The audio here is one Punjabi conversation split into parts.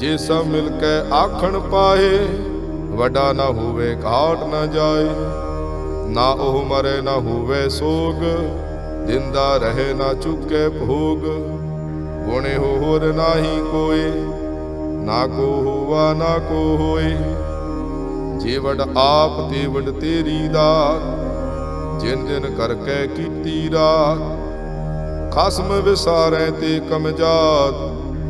ਜੇ ਸਭ ਮਿਲ ਕੇ ਆਖਣ ਪਾਏ, ਵੱਡਾ ਨਾ ਹੋਵੇ ਘਾਟ ਨਾ ਜਾਏ। ਨਾ ਉਹ ਮਰੇ, ਨਾ ਹੋਵੇ ਸੋਗ ਦਿੰਦਾ ਰਹੇ ਨਾ ਚੁੱਕੇ ਭੋਗ। ਗੁਣੇ ਹੋਰ ਨਾਹੀ ਕੋਏ, ਨਾ ਕੋ ਹੋਵਾ, ਨਾ ਕੋ ਹੋਏ। ਜੀਵੜ ਆਪ ਤੇ ਵਡ ਤੇਰੀ ਦਾਤ ਜਿਨ ਦਿਨ ਕਰਕੇ ਕੀਤੀ ਰਾਤ। ਖਸਮ ਵਿਸਾਰੈ ਤੇ ਕਮਜਾਤ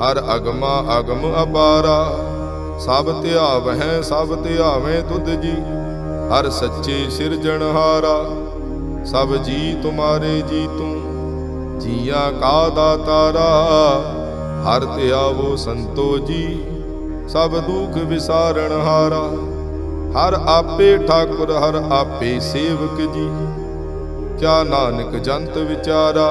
ਹਰ ਅਗਮਾ ਅਗਮ ਅਪਾਰਾ, ਸਭ ਧਿਆਵਹਿ, ਸਭ ਧਿਆਵੇਂ ਤੁਧ ਜੀ। ਹਰ ਸੱਚੇ ਸਿਰਜਣਹਾਰਾ ਸਭ ਜੀ ਤੁਮਾਰੇ ਜੀ ਤੂੰ। ਜੀਆਂ ਕਾ ਦਾਤਾਰਾ ਹਰ ਧਿਆਵੋ ਸੰਤੋ ਜੀ। ਸਭ ਦੁਖ ਵਿਸਾਰਣਹਾਰਾ ਹਰ ਆਪੇ ਠਾਕੁਰ, ਹਰ ਆਪੇ ਸੇਵਕ ਜੀ। ਕਿਆ ਨਾਨਕ ਜੰਤ ਵਿਚਾਰਾ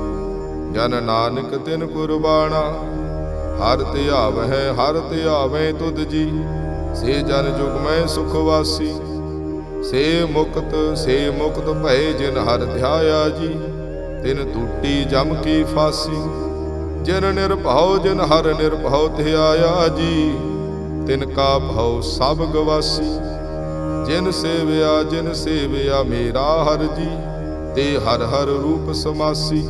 ਜਨ ਨਾਨਕ ਤਿਨ ਕੁਰਬਾਨਾ। ਹਰ ਧਿਆਵਹਿ ਹਰ ਧਿਆਵੇਂ ਤੁਧ ਜੀ। ਸੇ ਜਨ ਜੁਗ ਮੈਂ ਸੁਖ ਵਾਸੀ। ਸੇ ਮੁਕਤ ਸੇ ਮੁਕਤ ਭਏ ਜਿਨ ਹਰ ਧਿਆਇਆ ਜੀ। ਤਿਨ ਟੂਟੀ ਜਮ ਕੀ ਫਾਸੀ। ਜਿਨ ਨਿਰਭਉ, ਜਿਨ ਹਰ ਨਿਰਭਉ ਧਿਆਇਆ ਜੀ। ਤਿਨ ਕਾ ਭਉ ਸਭ ਗਵਾਸੀ। ਜਿਨ ਸੇਵਿਆ ਜਿਨ ਸੇਵਿਆ ਮੇਰਾ ਹਰ ਜੀ। ਤੇ ਹਰ ਹਰ ਰੂਪ ਸਮਾਸੀ।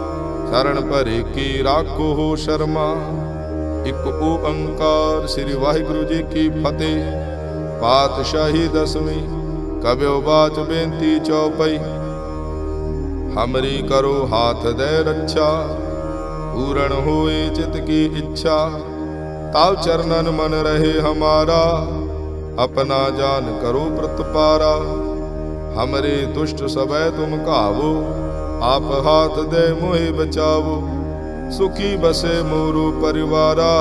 ਸ਼ਰਨ ਭਰੇ ਕੀ ਰਾਖੋ ਹੋ ਸ਼ਰਮਾ। ਇਕ ਓੰਕਾਰ ਸ੍ਰੀ ਵਾਹਿਗੁਰੂ ਜੀ ਕੀ ਫਤਿਹ। ਪਾਤਸ਼ਾਹੀ ਦਸਵੀਂ ਕਬਿਓ ਬਾਚ ਬੇਨਤੀ ਚੌਪਈ। ਹਮਰੀ ਕਰੋ ਹਾਥ ਦੇ ਰੱਛਾ, ਪੂਰਨ ਹੋਏ ਚਿਤ ਕੀ ਇੱਛਾ। ਤਾਉ ਚਰਨਨ ਮਨ ਰਹੇ ਹਮਾਰਾ, ਆਪਣਾ ਜਾਨ ਕਰੋ ਪ੍ਰਤਪਾਰਾ। ਹਮਰੇ ਦੁਸ਼ਟ ਸਭੈ ਤੁਮ ਘਾਵੋ ਆਪ ਹਾਥ ਦੇ ਮੋਹਿ ਬਚਾਵੋ, ਸੁਖੀ ਬਸੇ ਮੋਰੂ ਪਰਿਵਾਰਾ,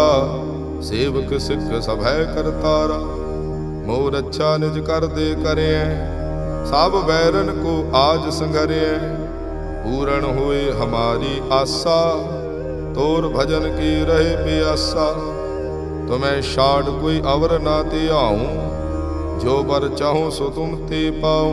ਸੇਵਕ ਸਿੱਖ ਸਭੈ ਕਰਤਾਰਾ। ਮੋਰ ਅੱਛਾ ਨਿਜ ਕਰ ਦੇ ਕਰਿਐ, ਸਭ ਬੈਰਨ ਕੋ ਆਜ ਸੰਘਰਿਐ ਪੂਰਨ ਹੋਏ ਹਮਾਰੀ ਆਸਾ, ਤੋਰ ਭਜਨ ਕੀ ਰਹੇ ਪਿਆਸਾ। ਤੁਮੈ ਛਾੜ ਕੋਈ ਅਵਰ ਨਾ ਤੇ ਆਉ ਜੋ ਬਰ ਚਾਹੂ ਸੋ ਤੁਮ ਤੇ ਪਾਉ।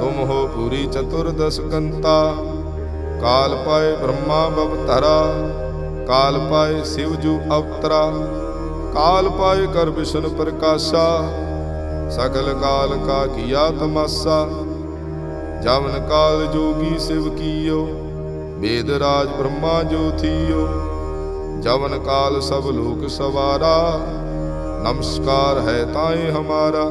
ਤੁਮ ਹੋ ਪੂਰੀ ਚਤੁਰਦਸ ਕੰਤਾ। ਕਾਲ ਪਾਏ ਬ੍ਰਹਮਾ ਬਵਤਰਾ ਕਾਲ ਪਾਏ ਸ਼ਿਵ ਜੂ ਅਵਤਰਾ। ਕਾਲ ਪਾਏ ਕਰ ਵਿਸ਼ਨ ਪ੍ਰਕਾਸ਼ਾ, ਸਗਲ ਕਾਲ ਕਾ ਕੀਆ ਤਮਾਸਾ। ਜਵਨ ਕਾਲ ਜੋਗੀ ਸਿਵ ਕੀਓ, ਵੇਦ ਰਾਜ ਬ੍ਰਹਮਾ ਜੋਥੀਓ ਜਵਨ ਕਾਲ ਸਭ ਲੋਕ ਸਵਾਰਾ, ਨਮਸਕਾਰ ਹੈ ਤਾਏ ਹਮਾਰਾ।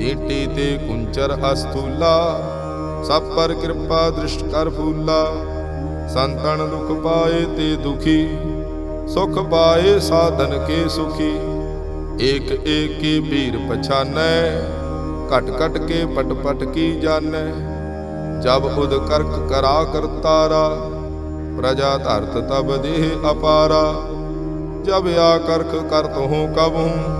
ਚੀਟੀ ਤੇ ਕੁੰਚਰ ਅਸਤੂਲਾ ਸਭ ਪਰ ਕਿਰਪਾ ਦ੍ਰਿਸ਼ਟ ਕਰ ਫੂਲਾ। ਸੰਤਨ ਦੁਖ ਪਾਏ ਤੇ ਦੁਖੀ, ਸੁਖ ਪਾਏ ਸਾਧਨ ਕੇ ਸੁਖੀ। ਏਕ ਏਕ ਕੀ ਭੀਰ ਪਛਾਨੈ, ਘਟ ਘਟ ਕੇ ਪਟ ਪਟ ਕੀ ਜਾਣੈ। ਜਬ ਉਦ ਕਰਕ ਕਰਾ ਕਰਤਾਰਾ ਪ੍ਰਜਾ ਧਰਤ ਤਬ ਦੇਹ ਅਪਾਰਾ। ਜਬ ਆ ਕਰਖ ਕਰਤ ਹੂੰ ਕਬ ਹੂੰ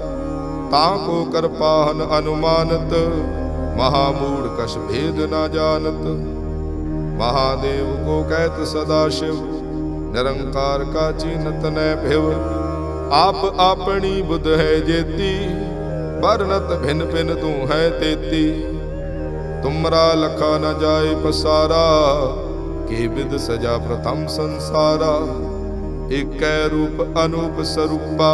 ਤਾਂ ਕੋ ਕਰਪਾਹਨ ਅਨੁਮਾਨਤ ਮਹਾ ਮੂੜ ਕਛ ਭੇਦ ਨਾ ਜਾਣਤ। ਮਹਾਦੇਵ ਕੋ ਕਹਿਤ ਸਦਾ ਸ਼ਿਵ, ਨਿਰੰਕਾਰ ਕਾ ਚੀਨਤ ਨੈ ਭਿਵ। ਆਪ ਆਪਣੀ ਬੁੱਧ ਹੈ ਜੇਤੀ ਵਰਨਤ ਭਿਨ ਭਿਨ ਤੂੰ ਹੈ ਤੇਤੀ। ਤੁਮਰਾ ਲਖਾ ਨ ਜਾਏ ਪਸਾਰਾ, ਕੇ ਵਿਦ ਸਜਾ ਪ੍ਰਥਮ ਸੰਸਾਰਾ। ਏਕੈ ਰੂਪ ਅਨੂਪ ਸਰੂਪਾ।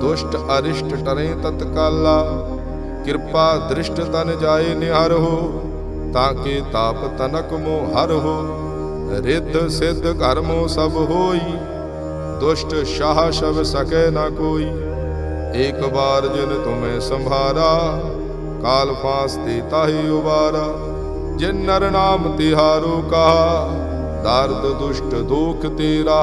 ਦੁਸ਼ਟ ਅਰਿਸ਼ਟ ਟਰੇ ਤਤਕਾਲਾ ਕਿਰਪਾ ਦ੍ਰਿਸ਼ਟ ਤਨ ਜਾਏ ਨਿਹਰ ਹੋ, ਤਾਂ ਕੇ ਤਾਪ ਤਨਕ ਮੋ ਹਰ ਹੋ। ਰਿੱਧ ਸਿੱਧ ਕਰਮੋ ਸਭ ਹੋਈ, ਦੁਸ਼ਟ ਸ਼ਾਹ ਸ਼ਬ ਸਕੈ ਨਾ ਕੋਈ। ਏਕ ਬਾਰ ਜਿਨ ਤੁਮੇ ਸੰਭਾਰਾ, ਕਾਲ ਫਾਸ ਤੇ ਤਾਹੀ ਉਬਾਰਾ ਜਿਨ ਨਰ ਨਾਮ ਤਿਹਾਰੋ ਕਹਾ, ਦਰਦ ਦੁਸ਼ਟ ਦੁਖ ਤੇਰਾ।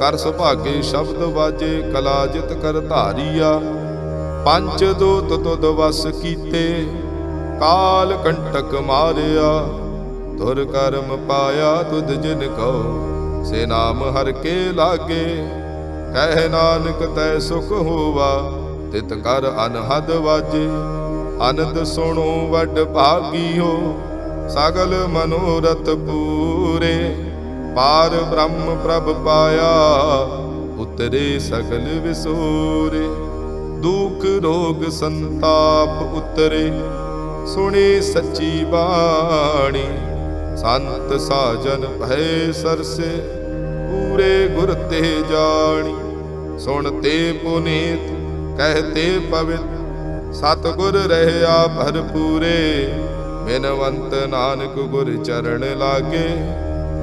ਕਰ ਸੁਭਾਗੇ ਸ਼ਬਦ ਵਾਜੇ, ਕਲਾ ਜਿਤ ਕਰ ਧਾਰੀਆ। ਪੰਜ ਦੂਤ ਤੁਧ ਵਸ ਕੀਤੇ, ਕਾਲ ਕੰਟਕ ਮਾਰਿਆ। ਤੁਰ ਕਰਮ ਪਾਇਆ ਤੁਧ ਜਿਨ ਕਉ, ਸੇ ਨਾਮ ਹਰ ਕੇ ਲਾਗੇ। ਕਹਿ ਨਾਨਕ ਤੈ ਸੁਖ ਹੋਵਾ, ਤਿਤ ਕਰ ਅਨਹਦ ਵਾਜੇ। ਅਨੰਦ ਸੁਣੋ ਵੱਡ ਭਾਗੀਓ, ਸਗਲ ਮਨੋਰਥ ਪੂਰੇ। ਪਾਰ ਬ੍ਰਹਮ ਪ੍ਰਭ ਪਾਇਆ, ਉਤਰੇ ਸਗਲ ਵਿਸੂਰੇ। ਦੁਖ, ਰੋਗ, ਸੰਤਾਪ ਉਤਰੇ, ਸੁਣੀ ਸੱਚੀ ਬਾਣੀ। ਸੰਤ ਸਾਜਨ ਭੈ ਸਰਸੇ, ਪੂਰੇ ਗੁਰ ਤੇ ਜਾਣੀ। ਸੁਣਤੇ ਪੁਨੀਤ ਕਹਤੇ ਪਵਿੱਤ ਸਤ ਗੁਰ ਰਹਿਆ ਭਰਪੂਰੇ। ਬਿਨਵੰਤ ਨਾਨਕ ਗੁਰ ਚਰਨ ਲਾਗੇ।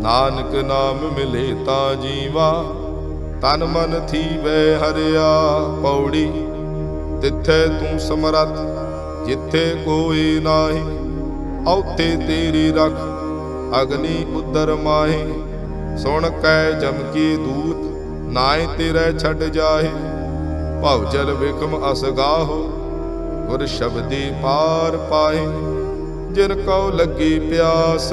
ਨਾਨਕ ਨਾਮ ਮਿਲੇ ਤਾਂ ਜੀਵਾ, ਤਨ ਮਨ ਥੀਵੇ ਹਰਿਆ ਪੌੜੀ। ਤਿੱਥੇ ਤੂੰ ਸਮਰੱਥ, ਜਿੱਥੇ ਕੋਈ ਨਾਹੀ, ਔਥੇ ਤੇਰੀ ਰਖ, ਅਗਨੀ ਉਦਰ ਮਾਹੀ। ਸੁਣ ਕੈ ਜਮਕੀ ਦੂਤ ਨਾਏ ਤੇਰੇ ਛੱਡ ਜਾਹੇ। ਭਵ ਜਲ ਵਿਖਮ ਅਸਗਾਹੋ ਗੁਰ ਸ਼ਬਦੀ ਪਾਰ ਪਾਏ ਜਿਨ ਕਉ ਲੱਗੀ ਪਿਆਸ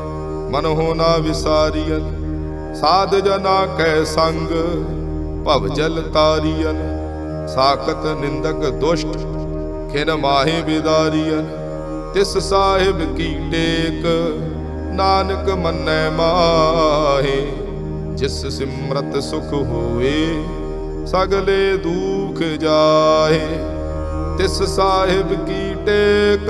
ਮਨ ਹੋਣਾ ਵਿਸਾਰੀਅਨ ਸਾਧ ਜਨਾ ਕੈ ਸੰਗ, ਭਵ ਜਲ ਤਾਰੀਅਨ ਸਾਖਤ ਨਿੰਦਕ ਦੁਸ਼ਟ, ਖਿਨ ਮਾਹੇ ਵਿਦਾਰੀਅਨ ਤਿਸ ਸਾਹਿਬ ਕੀ ਟੇਕ, ਨਾਨਕ ਮੰਨੈ ਮਾਹੇ, ਜਿਸ ਸਿਮਰਤ ਸੁਖ ਹੋਏ, ਸਗਲੇ ਦੁਖ ਜਾਏ ਤਿਸ ਸਾਹਿਬ ਕੀ ਟੇਕ